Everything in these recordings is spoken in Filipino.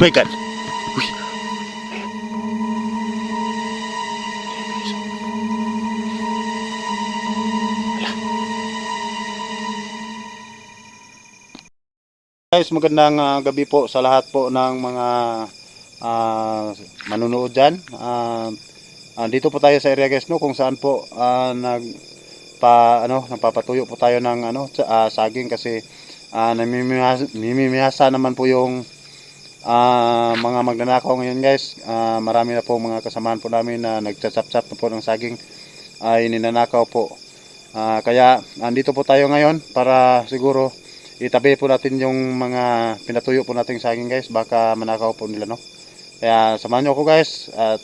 my God. Uy. Guys, magandang ah, gabi po sa lahat po ng mga ah, manunood dyan. Ah, ah, dito po tayo sa area guys no kung saan po ah, nag pa ano nagpapatuyo po tayo ng ano ah, saging kasi ah, namimihasa, namimihasa naman po yung ah, mga magnanakaw ngayon guys. Ah, marami na po mga kasamahan po namin na nagchatsap-chap na po ng saging ay ninanakaw po. Ah, kaya andito po tayo ngayon para siguro itabi po natin yung mga pinatuyo po nating saging guys. Baka manakaw po nila no? Kaya samahan nyo ako guys at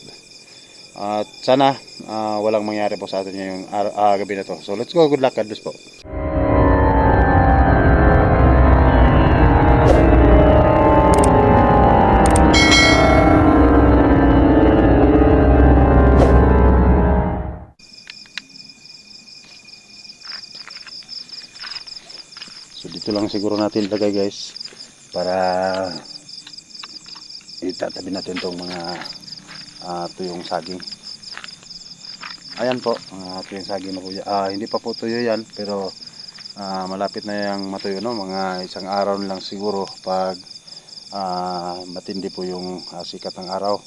at sana ah, walang mangyari po sa atin ngayong ah, gabi na to. So let's go. Good luck. God bless po lang siguro natin ilagay guys para itatabi natin tong mga ah, tuyong saging. Ayan po, mga tuyong saging na yan. Ah, hindi pa po tuyo yan pero ah, malapit na yung matuyo no, mga isang araw lang siguro pag ah, matindi po yung ah, sikat ng araw.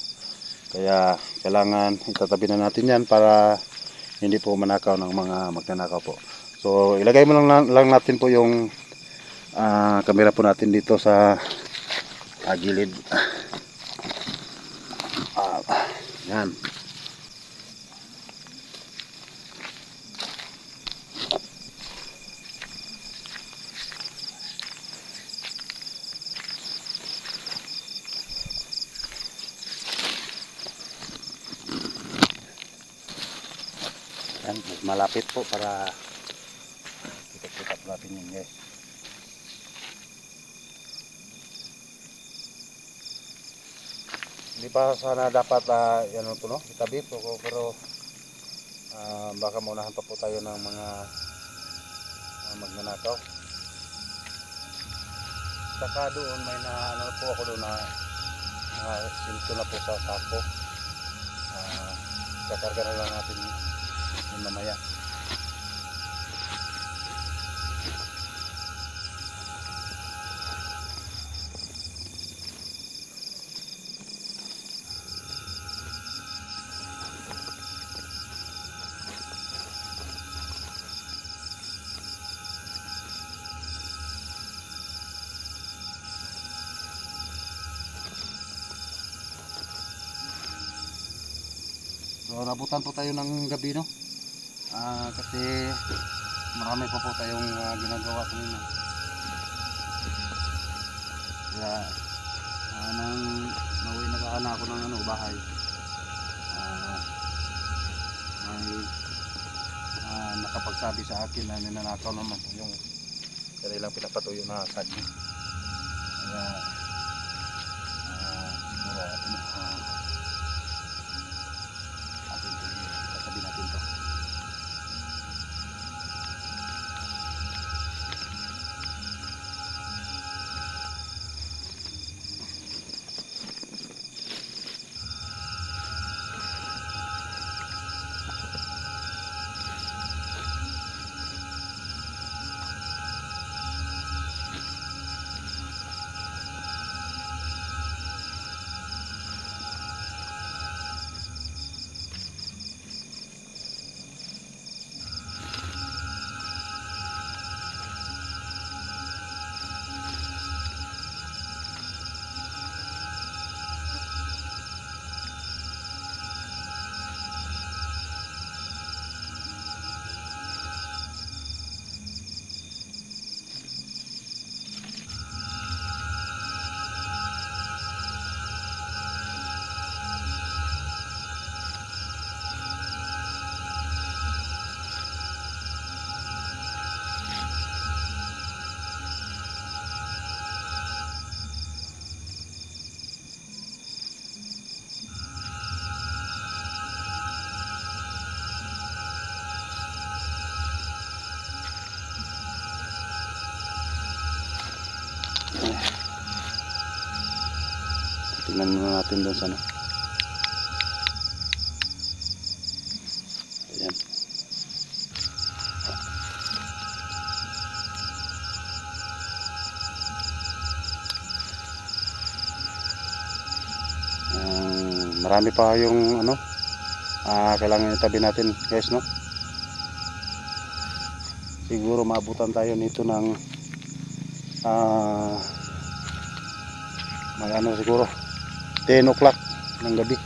Kaya kailangan itatabi na natin yan para hindi po manakaw ng mga magnanakaw po. So ilagay mo lang, lang natin po yung ah kamera po natin dito sa ah, gilid. Ah, yan. Yan, malapit po para kita-kita po natin yun guys. Hindi pa sana dapat uh, yan ano to no, itabi pero, pero ah, baka maunahan pa po tayo ng mga uh, magnanakaw. Saka doon may na ano po ako doon na uh, silto na po sa sako. Uh, kakarga na lang natin yun mamaya. So nabutan po tayo ng gabi no. Ah kasi marami pa po tayong ah, ginagawa kanina. Kaya ah, nang nauwi na sana ako ng ano bahay. Ah may ah, nakapagsabi sa akin na ninanakaw naman po yung kanilang pinapatuyo na saging. Kaya Tingnan muna natin doon sa ano. Ayan. Um, marami pa yung ano ah kailangan itabi natin guys no siguro maabutan tayo nito ng ah mag ano siguro 10 o'clock ng gabi.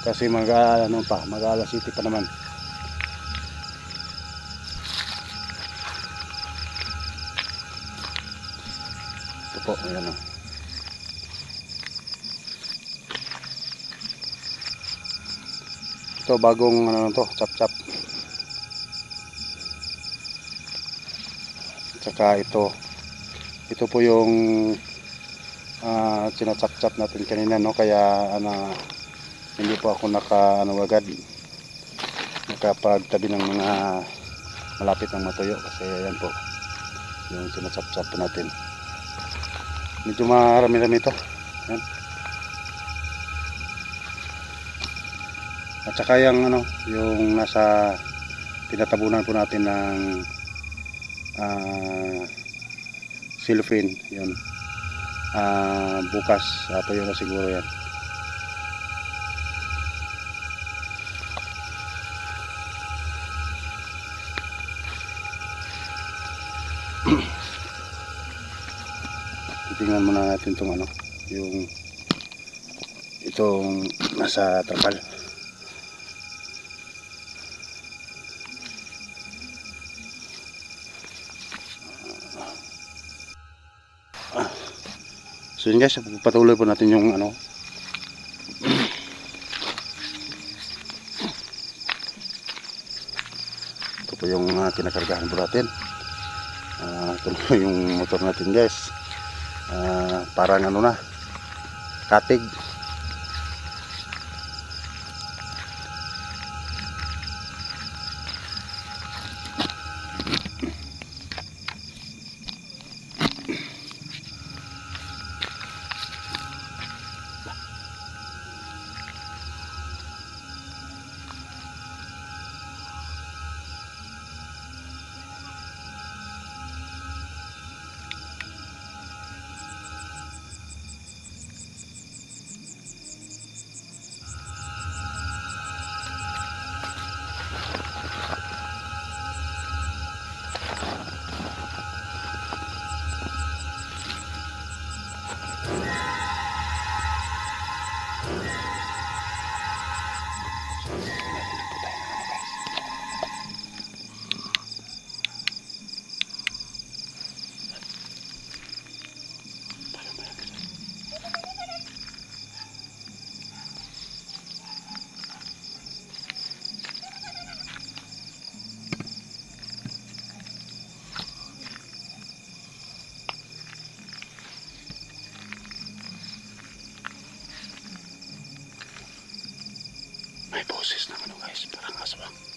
Kasi mag ano pa mag alas city pa naman. Ito po ayan o. Ito bagong ano to chap chap tsaka ito. Ito po yung uh, sinachap-chap natin kanina no? Kaya ano hindi po ako naka ano agad. Nakapagtabi ng mga malapit ng matuyo kasi ayan po yung sinachap-chap po natin. Medyo marami-rami ito ayan. At saka yung ano yung nasa tinatabunan po natin ng ah silfrin yun ah bukas. Uh, tuyo na siguro yan. Titingnan muna natin tong ano yung itong nasa trapal So yun guys, patuloy po natin yung ano. Ito po yung uh, kinakargahan po natin. Uh, ito po yung motor natin guys. Uh, parang ano na, katig. Boses ng ano guys, parang aswang.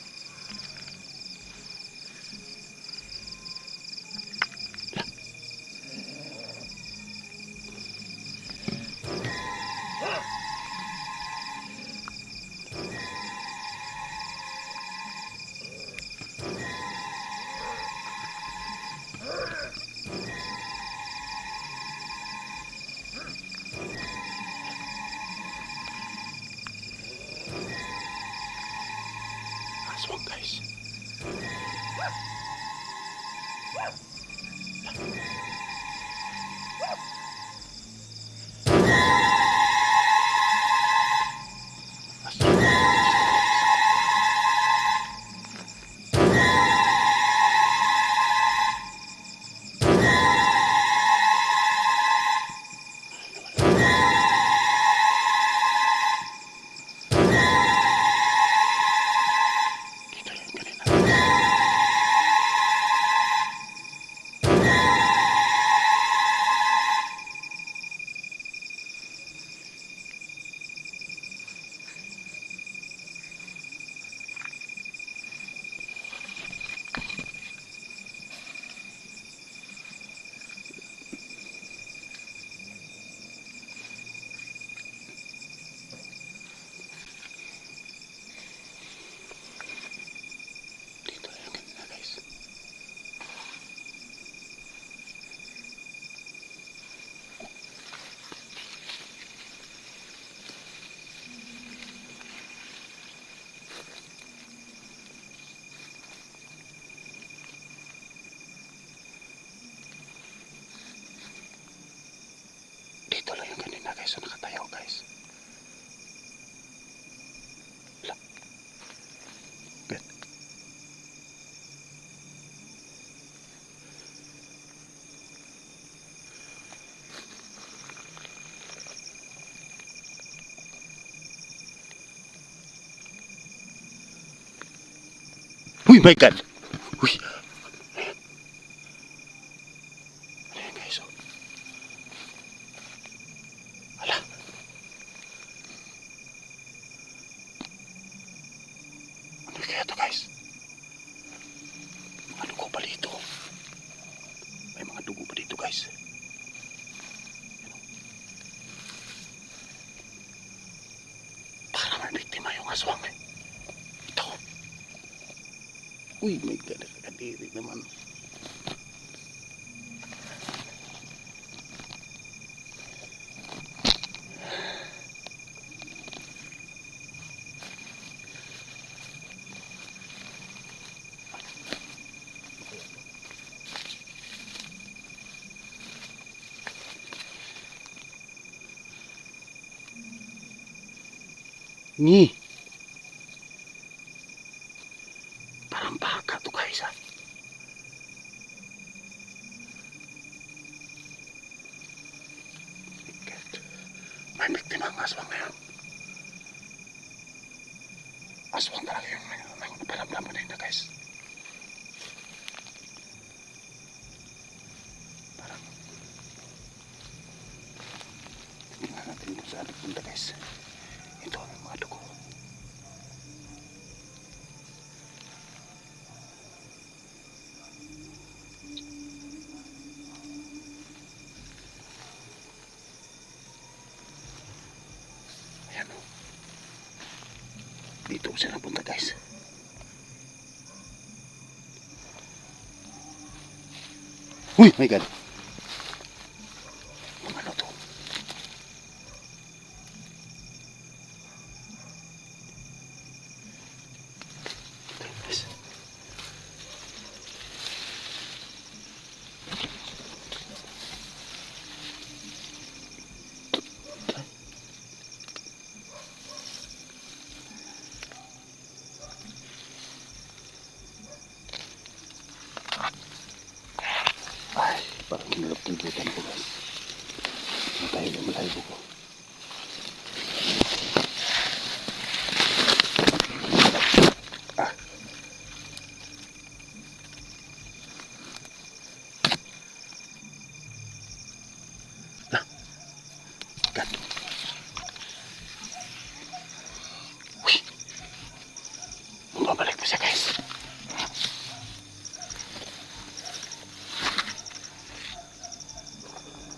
My God. Uy. Ano yan guys? Oh. Hala. Ano kaya to guys? Mga dugo pa dito. May mga dugo pa dito guys. Para may biktima yung aswang eh. Ito. Uy, may God. Kadiri naman. Ni. Parang guys ah. May biktima ang aswang ngayon. Aswang talaga yung napalamlam mo na yun guys. Parang tingnan natin kung saan nagpunta guys. Ito ang mga dugo. Ayan o. Dito ko siya napunta guys. Uy, my God.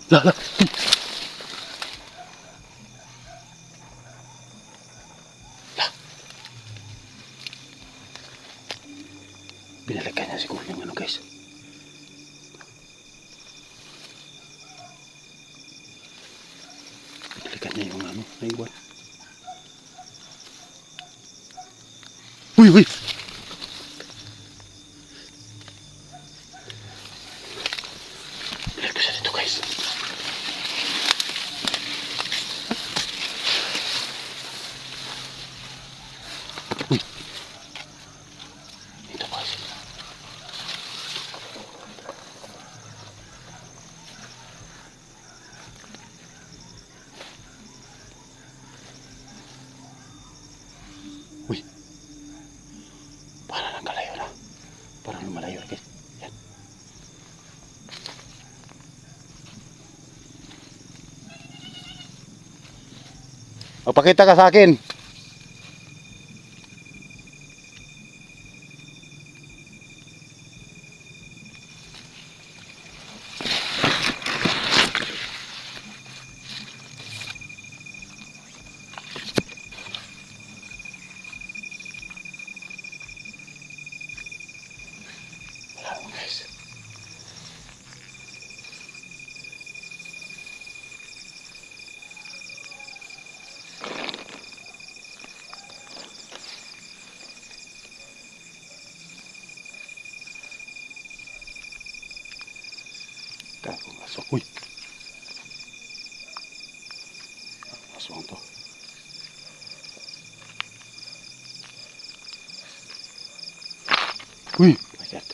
来了。Magpakita ka sa akin. Masok. Uy. Aswang to. Uy. My God.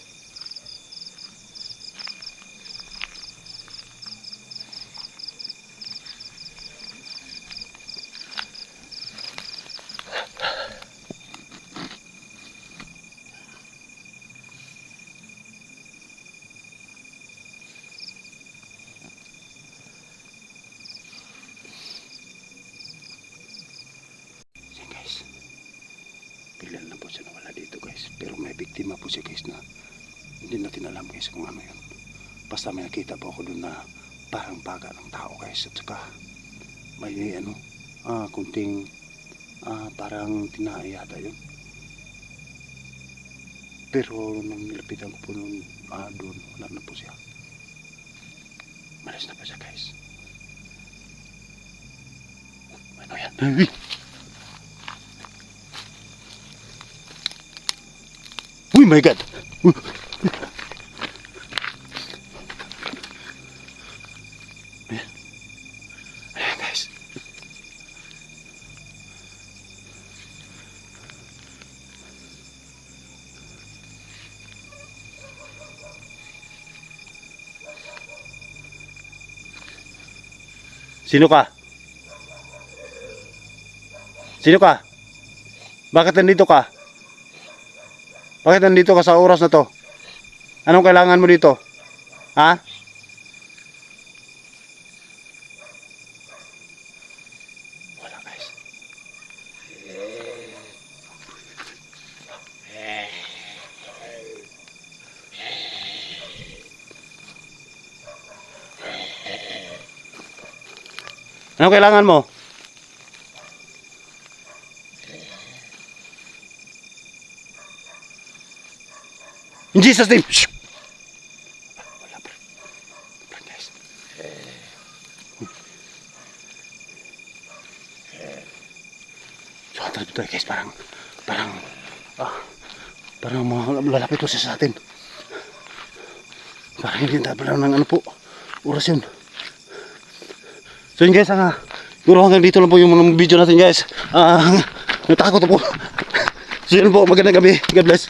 po siya nawala dito guys. Pero may biktima po siya guys na hindi natin alam guys kung ano yun. Basta may nakita po ako doon na parang baga ng tao guys. At saka may ano, ah, kunting ah, parang tinae yata yun. Pero nung nilapitan ko po noon ah, doon, wala na po siya. Malas na pa siya guys. Ano yan? Uy, my God! Sino ka? Sino ka? Bakit nandito ka? Bakit nandito ka sa oras na to? Anong kailangan mo dito? Ha? Wala guys. Anong kailangan mo? In Jesus name. Shh. Wala pa. Wala, guys. So, tayo tayo guys, parang, parang, ah, parang lalapit po siya sa atin. Parang hindi tayo parang ng ano po, oras yun. So yun guys, ah, siguro hanggang dito lang po yung mga video natin guys. Ah, natakot na po. So yun po, magandang gabi. God bless.